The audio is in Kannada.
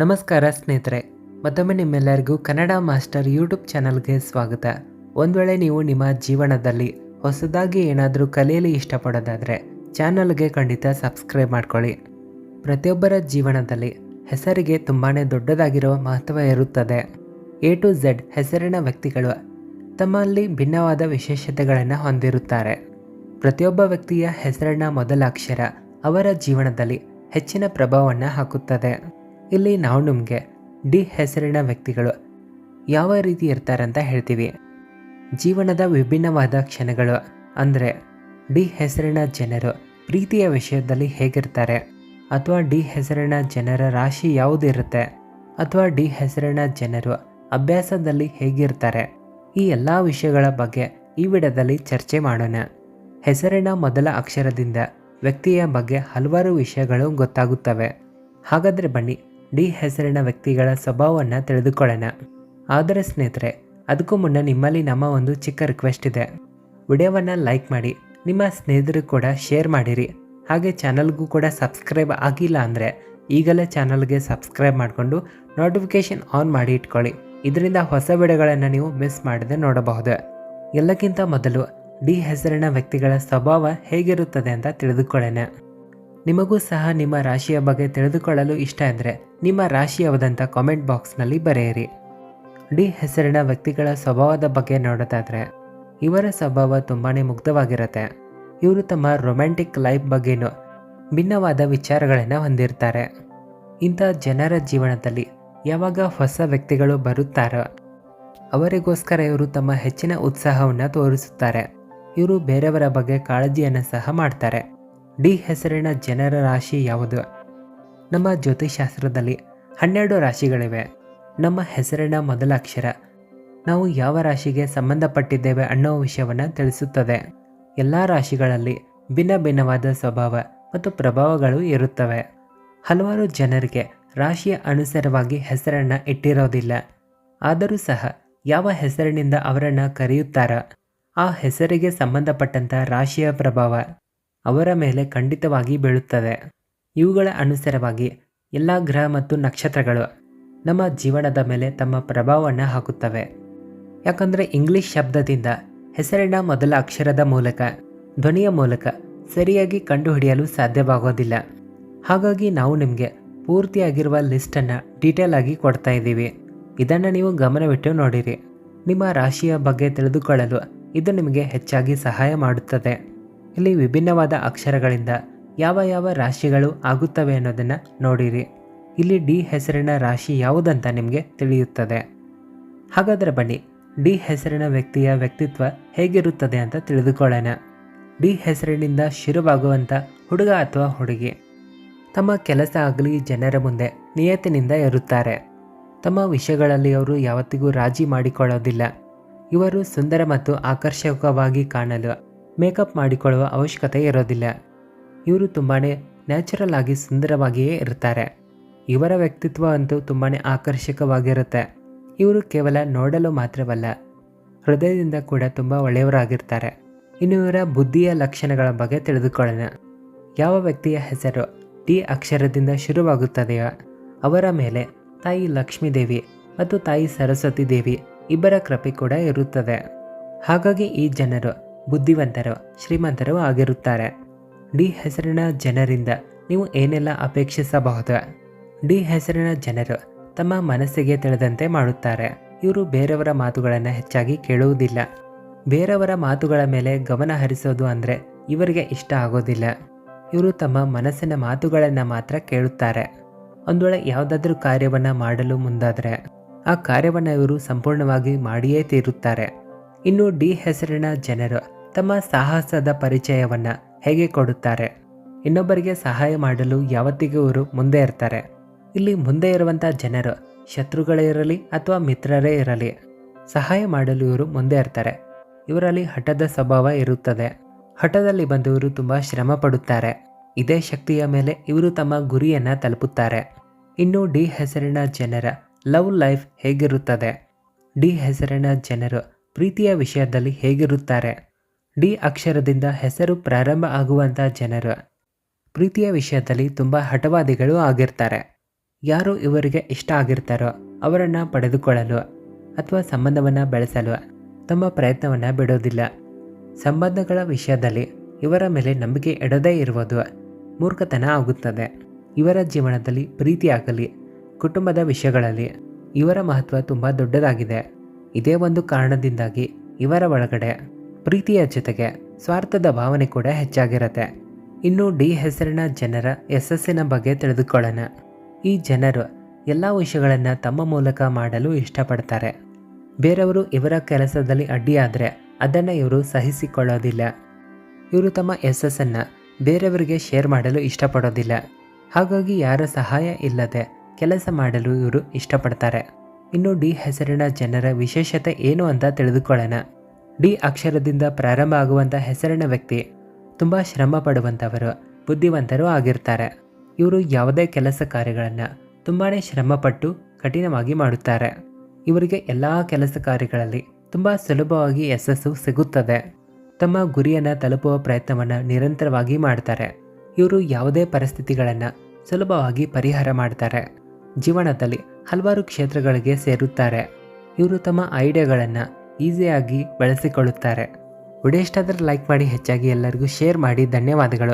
ನಮಸ್ಕಾರ ಸ್ನೇಹಿತರೆ, ಮತ್ತೊಮ್ಮೆ ನಿಮ್ಮೆಲ್ಲರಿಗೂ ಕನ್ನಡ ಮಾಸ್ಟರ್ ಯೂಟ್ಯೂಬ್ ಚಾನಲ್ಗೆ ಸ್ವಾಗತ. ಒಂದು ವೇಳೆ ನೀವು ನಿಮ್ಮ ಜೀವನದಲ್ಲಿ ಹೊಸದಾಗಿ ಏನಾದರೂ ಕಲಿಯಲು ಇಷ್ಟಪಡೋದಾದರೆ ಚಾನಲ್ಗೆ ಖಂಡಿತ ಸಬ್ಸ್ಕ್ರೈಬ್ ಮಾಡ್ಕೊಳ್ಳಿ. ಪ್ರತಿಯೊಬ್ಬರ ಜೀವನದಲ್ಲಿ ಹೆಸರಿಗೆ ತುಂಬಾ ದೊಡ್ಡದಾಗಿರುವ ಮಹತ್ವ ಇರುತ್ತದೆ. ಎ ಟು ಝೆಡ್ ಹೆಸರಿನ ವ್ಯಕ್ತಿಗಳು ತಮ್ಮಲ್ಲಿ ಭಿನ್ನವಾದ ವಿಶೇಷತೆಗಳನ್ನು ಹೊಂದಿರುತ್ತಾರೆ. ಪ್ರತಿಯೊಬ್ಬ ವ್ಯಕ್ತಿಯ ಹೆಸರಿನ ಮೊದಲ ಅಕ್ಷರ ಅವರ ಜೀವನದಲ್ಲಿ ಹೆಚ್ಚಿನ ಪ್ರಭಾವವನ್ನು ಹಾಕುತ್ತದೆ. ಇಲ್ಲಿ ನಾವು ನಿಮಗೆ ಡಿ ಹೆಸರಿನ ವ್ಯಕ್ತಿಗಳು ಯಾವ ರೀತಿ ಇರ್ತಾರೆ ಅಂತ ಹೇಳ್ತೀವಿ. ಜೀವನದ ವಿಭಿನ್ನವಾದ ಕ್ಷಣಗಳು ಅಂದರೆ ಡಿ ಹೆಸರಿನ ಜನರು ಪ್ರೀತಿಯ ವಿಷಯದಲ್ಲಿ ಹೇಗಿರ್ತಾರೆ? ಅಥವಾ ಡಿ ಹೆಸರಿನ ಜನರ ರಾಶಿ ಯಾವುದಿರುತ್ತೆ? ಅಥವಾ ಡಿ ಹೆಸರಿನ ಜನರು ಅಭ್ಯಾಸದಲ್ಲಿ ಹೇಗಿರ್ತಾರೆ? ಈ ಎಲ್ಲ ವಿಷಯಗಳ ಬಗ್ಗೆ ಈ ವಿಡದಲ್ಲಿ ಚರ್ಚೆ ಮಾಡೋಣ. ಹೆಸರಿನ ಮೊದಲ ಅಕ್ಷರದಿಂದ ವ್ಯಕ್ತಿಯ ಬಗ್ಗೆ ಹಲವಾರು ವಿಷಯಗಳು ಗೊತ್ತಾಗುತ್ತವೆ. ಹಾಗಾದರೆ ಬನ್ನಿ ಡಿ ಹೆಸರಿನ ವ್ಯಕ್ತಿಗಳ ಸ್ವಭಾವವನ್ನು ತಿಳಿದುಕೊಳ್ಳೋಣ. ಆದರೆ ಸ್ನೇಹಿತರೆ, ಅದಕ್ಕೂ ಮುನ್ನ ನಿಮ್ಮಲ್ಲಿ ನಮ್ಮ ಒಂದು ಚಿಕ್ಕ ರಿಕ್ವೆಸ್ಟ್ ಇದೆ. ವಿಡಿಯೋವನ್ನು ಲೈಕ್ ಮಾಡಿ, ನಿಮ್ಮ ಸ್ನೇಹಿತರು ಕೂಡ ಶೇರ್ ಮಾಡಿರಿ. ಹಾಗೆ ಚಾನಲ್ಗೂ ಕೂಡ ಸಬ್ಸ್ಕ್ರೈಬ್ ಆಗಿಲ್ಲ ಅಂದರೆ ಈಗಲೇ ಚಾನಲ್ಗೆ ಸಬ್ಸ್ಕ್ರೈಬ್ ಮಾಡಿಕೊಂಡು ನೋಟಿಫಿಕೇಷನ್ ಆನ್ ಮಾಡಿ ಇಟ್ಕೊಳ್ಳಿ. ಇದರಿಂದ ಹೊಸ ವಿಡಿಯೋಗಳನ್ನು ನೀವು ಮಿಸ್ ಮಾಡದೆ ನೋಡಬಹುದು. ಎಲ್ಲಕ್ಕಿಂತ ಮೊದಲು ಡಿ ಹೆಸರಿನ ವ್ಯಕ್ತಿಗಳ ಸ್ವಭಾವ ಹೇಗಿರುತ್ತದೆ ಅಂತ ತಿಳಿದುಕೊಳ್ಳೋಣ. ನಿಮಗೂ ಸಹ ನಿಮ್ಮ ರಾಶಿಯ ಬಗ್ಗೆ ತಿಳಿದುಕೊಳ್ಳಲು ಇಷ್ಟ ಅಂದರೆ ನಿಮ್ಮ ರಾಶಿ ಕಾಮೆಂಟ್ ಬಾಕ್ಸ್ನಲ್ಲಿ ಬರೆಯಿರಿ. ಡಿ ಹೆಸರಿನ ವ್ಯಕ್ತಿಗಳ ಸ್ವಭಾವದ ಬಗ್ಗೆ ನೋಡೋದಾದರೆ, ಇವರ ಸ್ವಭಾವ ತುಂಬಾ ಮುಗ್ಧವಾಗಿರುತ್ತೆ. ಇವರು ತಮ್ಮ ರೊಮ್ಯಾಂಟಿಕ್ ಲೈಫ್ ಬಗ್ಗೆನೂ ಭಿನ್ನವಾದ ವಿಚಾರಗಳನ್ನು ಹೊಂದಿರ್ತಾರೆ. ಇಂಥ ಜನರ ಜೀವನದಲ್ಲಿ ಯಾವಾಗ ಹೊಸ ವ್ಯಕ್ತಿಗಳು ಬರುತ್ತಾರೋ, ಅವರಿಗೋಸ್ಕರ ಇವರು ತಮ್ಮ ಹೆಚ್ಚಿನ ಉತ್ಸಾಹವನ್ನು ತೋರಿಸುತ್ತಾರೆ. ಇವರು ಬೇರೆಯವರ ಬಗ್ಗೆ ಕಾಳಜಿಯನ್ನು ಸಹ ಮಾಡ್ತಾರೆ. ಡಿ ಹೆಸರಿನ ಜನರ ರಾಶಿ ಯಾವುದು? ನಮ್ಮ ಜ್ಯೋತಿಷಾಸ್ತ್ರದಲ್ಲಿ ಹನ್ನೆರಡು ರಾಶಿಗಳಿವೆ. ನಮ್ಮ ಹೆಸರಿನ ಮೊದಲ ಅಕ್ಷರ ನಾವು ಯಾವ ರಾಶಿಗೆ ಸಂಬಂಧಪಟ್ಟಿದ್ದೇವೆ ಅನ್ನೋ ವಿಷಯವನ್ನು ತಿಳಿಸುತ್ತದೆ. ಎಲ್ಲ ರಾಶಿಗಳಲ್ಲಿ ಭಿನ್ನ ಭಿನ್ನವಾದ ಸ್ವಭಾವ ಮತ್ತು ಪ್ರಭಾವಗಳು ಇರುತ್ತವೆ. ಹಲವಾರು ಜನರಿಗೆ ರಾಶಿಯ ಅನುಸಾರವಾಗಿ ಹೆಸರನ್ನು ಇಟ್ಟಿರೋದಿಲ್ಲ. ಆದರೂ ಸಹ ಯಾವ ಹೆಸರಿನಿಂದ ಅವರನ್ನು ಕರೆಯುತ್ತಾರ ಆ ಹೆಸರಿಗೆ ಸಂಬಂಧಪಟ್ಟಂಥ ರಾಶಿಯ ಪ್ರಭಾವ. ಅವರ ಮೇಲೆ ಖಂಡಿತವಾಗಿ ಬೀಳುತ್ತದೆ ಇವುಗಳ ಅನುಸಾರವಾಗಿ ಎಲ್ಲ ಗ್ರಹ ಮತ್ತು ನಕ್ಷತ್ರಗಳು ನಮ್ಮ ಜೀವನದ ಮೇಲೆ ತಮ್ಮ ಪ್ರಭಾವವನ್ನು ಹಾಕುತ್ತವೆ. ಯಾಕಂದರೆ ಇಂಗ್ಲಿಷ್ ಶಬ್ದದಿಂದ ಹೆಸರಿನ ಮೊದಲ ಅಕ್ಷರದ ಮೂಲಕ, ಧ್ವನಿಯ ಮೂಲಕ ಸರಿಯಾಗಿ ಕಂಡುಹಿಡಿಯಲು ಸಾಧ್ಯವಾಗೋದಿಲ್ಲ. ಹಾಗಾಗಿ ನಾವು ನಿಮಗೆ ಪೂರ್ತಿಯಾಗಿರುವ ಲಿಸ್ಟನ್ನು ಡೀಟೇಲ್ ಆಗಿ ಕೊಡ್ತಾ ಇದ್ದೀವಿ. ಇದನ್ನು ನೀವು ಗಮನವಿಟ್ಟು ನೋಡಿರಿ. ನಿಮ್ಮ ರಾಶಿಯ ಬಗ್ಗೆ ತಿಳಿದುಕೊಳ್ಳಲು ಇದು ನಿಮಗೆ ಹೆಚ್ಚಾಗಿ ಸಹಾಯ ಮಾಡುತ್ತದೆ. ಇಲ್ಲಿ ವಿಭಿನ್ನವಾದ ಅಕ್ಷರಗಳಿಂದ ಯಾವ ಯಾವ ರಾಶಿಗಳು ಆಗುತ್ತವೆ ಅನ್ನೋದನ್ನು ನೋಡಿರಿ. ಇಲ್ಲಿ ಡಿ ಹೆಸರಿನ ರಾಶಿ ಯಾವುದಂತ ನಿಮಗೆ ತಿಳಿಯುತ್ತದೆ. ಹಾಗಾದರೆ ಬನ್ನಿ, ಡಿ ಹೆಸರಿನ ವ್ಯಕ್ತಿಯ ವ್ಯಕ್ತಿತ್ವ ಹೇಗಿರುತ್ತದೆ ಅಂತ ತಿಳಿದುಕೊಳ್ಳೋಣ. ಡಿ ಹೆಸರಿನಿಂದ ಶುರುವಾಗುವಂಥ ಹುಡುಗ ಅಥವಾ ಹುಡುಗಿ. ತಮ್ಮ ಕೆಲಸ ಆಗಲಿ, ಜನರ ಮುಂದೆ ನಿಯತ್ತಿನಿಂದ ಇರುತ್ತಾರೆ ತಮ್ಮ ವಿಷಯಗಳಲ್ಲಿ ಅವರು ಯಾವತ್ತಿಗೂ ರಾಜಿ ಮಾಡಿಕೊಳ್ಳೋದಿಲ್ಲ. ಇವರು ಸುಂದರ ಮತ್ತು ಆಕರ್ಷಕವಾಗಿ ಕಾಣಲು ಮೇಕಪ್ ಮಾಡಿಕೊಳ್ಳುವ ಅವಶ್ಯಕತೆ ಇರೋದಿಲ್ಲ. ಇವರು ತುಂಬಾ ನ್ಯಾಚುರಲ್ ಆಗಿ ಸುಂದರವಾಗಿಯೇ ಇರ್ತಾರೆ. ಇವರ ವ್ಯಕ್ತಿತ್ವ ಅಂತೂ ತುಂಬಾ ಆಕರ್ಷಕವಾಗಿರುತ್ತೆ. ಇವರು ಕೇವಲ ನೋಡಲು ಮಾತ್ರವಲ್ಲ, ಹೃದಯದಿಂದ ಕೂಡ ತುಂಬ ಒಳ್ಳೆಯವರಾಗಿರ್ತಾರೆ. ಇನ್ನು ಇವರ ಬುದ್ಧಿಯ ಲಕ್ಷಣಗಳ ಬಗ್ಗೆ ತಿಳಿದುಕೊಳ್ಳೋಣ. ಯಾವ ವ್ಯಕ್ತಿಯ ಹೆಸರು ಡಿ ಅಕ್ಷರದಿಂದ ಶುರುವಾಗುತ್ತದೆಯೋ, ಅವರ ಮೇಲೆ ತಾಯಿ ಲಕ್ಷ್ಮೀದೇವಿ ಮತ್ತು ತಾಯಿ ಸರಸ್ವತಿ ದೇವಿ ಇಬ್ಬರ ಕೃಪೆ ಕೂಡ ಇರುತ್ತದೆ. ಹಾಗಾಗಿ ಈ ಜನರು ಬುದ್ಧಿವಂತರು, ಶ್ರೀಮಂತರು ಆಗಿರುತ್ತಾರೆ. ಡಿ ಹೆಸರಿನ ಜನರಿಂದ ನೀವು ಏನೆಲ್ಲ ಅಪೇಕ್ಷಿಸಬಹುದು? ಡಿ ಹೆಸರಿನ ಜನರು ತಮ್ಮ ಮನಸ್ಸಿಗೆ ತಿಳಿದಂತೆ ಮಾಡುತ್ತಾರೆ. ಇವರು ಬೇರೆಯವರ ಮಾತುಗಳನ್ನು ಹೆಚ್ಚಾಗಿ ಕೇಳುವುದಿಲ್ಲ. ಬೇರೆಯವರ ಮಾತುಗಳ ಮೇಲೆ ಗಮನ ಹರಿಸೋದು ಅಂದರೆ ಇವರಿಗೆ ಇಷ್ಟ ಆಗೋದಿಲ್ಲ. ಇವರು ತಮ್ಮ ಮನಸ್ಸಿನ ಮಾತುಗಳನ್ನು ಮಾತ್ರ ಕೇಳುತ್ತಾರೆ. ಒಂದು ವೇಳೆ ಯಾವುದಾದ್ರೂ ಕಾರ್ಯವನ್ನು ಮಾಡಲು ಮುಂದಾದರೆ ಆ ಕಾರ್ಯವನ್ನು ಇವರು ಸಂಪೂರ್ಣವಾಗಿ ಮಾಡಿಯೇ ತೀರುತ್ತಾರೆ. ಇನ್ನು ಡಿ ಹೆಸರಿನ ಜನರು ತಮ್ಮ ಸಾಹಸದ ಪರಿಚಯವನ್ನು ಹೇಗೆ ಕೊಡುತ್ತಾರೆ? ಇನ್ನೊಬ್ಬರಿಗೆ ಸಹಾಯ ಮಾಡಲು ಯಾವತ್ತಿಗೂ ಇವರು ಮುಂದೆ ಇರ್ತಾರೆ. ಇಲ್ಲಿ ಮುಂದೆ ಇರುವಂಥ ಜನರು ಶತ್ರುಗಳೇ ಇರಲಿ ಅಥವಾ ಮಿತ್ರರೇ ಇರಲಿ, ಸಹಾಯ ಮಾಡಲು ಇವರು ಮುಂದೆ ಇರ್ತಾರೆ. ಇವರಲ್ಲಿ ಹಠದ ಸ್ವಭಾವ ಇರುತ್ತದೆ. ಹಠದಲ್ಲಿ ಬಂದವರು ತುಂಬ ಶ್ರಮ ಪಡುತ್ತಾರೆ. ಇದೇ ಶಕ್ತಿಯ ಮೇಲೆ ಇವರು ತಮ್ಮ ಗುರಿಯನ್ನು ತಲುಪುತ್ತಾರೆ. ಇನ್ನು ಡಿ ಹೆಸರಿನ ಜನರ ಲವ್ ಲೈಫ್ ಹೇಗಿರುತ್ತದೆ? ಡಿ ಹೆಸರಿನ ಜನರು ಪ್ರೀತಿಯ ವಿಷಯದಲ್ಲಿ ಹೇಗಿರುತ್ತಾರೆ? ಡಿ ಅಕ್ಷರದಿಂದ ಹೆಸರು ಪ್ರಾರಂಭ ಆಗುವಂಥ ಜನರು ಪ್ರೀತಿಯ ವಿಷಯದಲ್ಲಿ ತುಂಬ ಹಠವಾದಿಗಳು ಆಗಿರ್ತಾರೆ. ಯಾರು ಇವರಿಗೆ ಇಷ್ಟ ಆಗಿರ್ತಾರೋ ಅವರನ್ನು ಪಡೆದುಕೊಳ್ಳಲು ಅಥವಾ ಸಂಬಂಧವನ್ನು ಬೆಳೆಸಲು ತಮ್ಮ ಪ್ರಯತ್ನವನ್ನು ಬಿಡೋದಿಲ್ಲ. ಸಂಬಂಧಗಳ ವಿಷಯದಲ್ಲಿ ಇವರ ಮೇಲೆ ನಂಬಿಕೆ ಇಡದೇ ಇರುವುದು ಮೂರ್ಖತನ ಆಗುತ್ತದೆ. ಇವರ ಜೀವನದಲ್ಲಿ ಪ್ರೀತಿಯಾಗಲಿ, ಕುಟುಂಬದ ವಿಷಯಗಳಲ್ಲಿ ಇವರ ಮಹತ್ವ ತುಂಬ ದೊಡ್ಡದಾಗಿದೆ. ಇದೇ ಒಂದು ಕಾರಣದಿಂದಾಗಿ ಇವರ ಒಳಗಡೆ ಪ್ರೀತಿಯ ಜೊತೆಗೆ ಸ್ವಾರ್ಥದ ಭಾವನೆ ಕೂಡ ಹೆಚ್ಚಾಗಿರುತ್ತೆ. ಇನ್ನು ಡಿ ಹೆಸರಿನ ಜನರ ಯಶಸ್ಸಿನ ಬಗ್ಗೆ ತಿಳಿದುಕೊಳ್ಳೋಣ. ಈ ಜನರು ಎಲ್ಲ ವಿಷಯಗಳನ್ನು ತಮ್ಮ ಮೂಲಕ ಮಾಡಲು ಇಷ್ಟಪಡ್ತಾರೆ. ಬೇರೆಯವರು ಇವರ ಕೆಲಸದಲ್ಲಿ ಅಡ್ಡಿಯಾದರೆ ಅದನ್ನು ಇವರು ಸಹಿಸಿಕೊಳ್ಳೋದಿಲ್ಲ. ಇವರು ತಮ್ಮ ಯಶಸ್ಸನ್ನು ಬೇರೆಯವರಿಗೆ ಶೇರ್ ಮಾಡಲು ಇಷ್ಟಪಡೋದಿಲ್ಲ. ಹಾಗಾಗಿ ಯಾರ ಸಹಾಯ ಇಲ್ಲದೆ ಕೆಲಸ ಮಾಡಲು ಇವರು ಇಷ್ಟಪಡ್ತಾರೆ. ಇನ್ನು ಡಿ ಹೆಸರಿನ ಜನರ ವಿಶೇಷತೆ ಏನು ಅಂತ ತಿಳಿದುಕೊಳ್ಳೋಣ. ಡಿ ಅಕ್ಷರದಿಂದ ಪ್ರಾರಂಭ ಆಗುವಂಥ ಹೆಸರಿನ ವ್ಯಕ್ತಿ ತುಂಬ ಶ್ರಮ ಪಡುವಂಥವರು ಬುದ್ಧಿವಂತರು ಆಗಿರ್ತಾರೆ. ಇವರು ಯಾವುದೇ ಕೆಲಸ ಕಾರ್ಯಗಳನ್ನು ತುಂಬಾ ಶ್ರಮಪಟ್ಟು ಕಠಿಣವಾಗಿ ಮಾಡುತ್ತಾರೆ. ಇವರಿಗೆ ಎಲ್ಲ ಕೆಲಸ ಕಾರ್ಯಗಳಲ್ಲಿ ತುಂಬ ಸುಲಭವಾಗಿ ಯಶಸ್ಸು ಸಿಗುತ್ತದೆ. ತಮ್ಮ ಗುರಿಯನ್ನು ತಲುಪುವ ಪ್ರಯತ್ನವನ್ನು ನಿರಂತರವಾಗಿ ಮಾಡ್ತಾರೆ. ಇವರು ಯಾವುದೇ ಪರಿಸ್ಥಿತಿಗಳನ್ನು ಸುಲಭವಾಗಿ ಪರಿಹಾರ ಮಾಡ್ತಾರೆ. ಜೀವನದಲ್ಲಿ ಹಲವಾರು ಕ್ಷೇತ್ರಗಳಿಗೆ ಸೇರುತ್ತಾರೆ. ಇವರು ತಮ್ಮ ಐಡಿಯಾಗಳನ್ನು ಈಸಿಯಾಗಿ ಬಳಸಿಕೊಳ್ಳುತ್ತಾರೆ. ವಿಡಿಯೋ ಇಷ್ಟ ಲೈಕ್ ಮಾಡಿ ಹೆಚ್ಚಾಗಿ ಎಲ್ಲರಿಗೂ ಶೇರ್ ಮಾಡಿ. ಧನ್ಯವಾದಗಳು.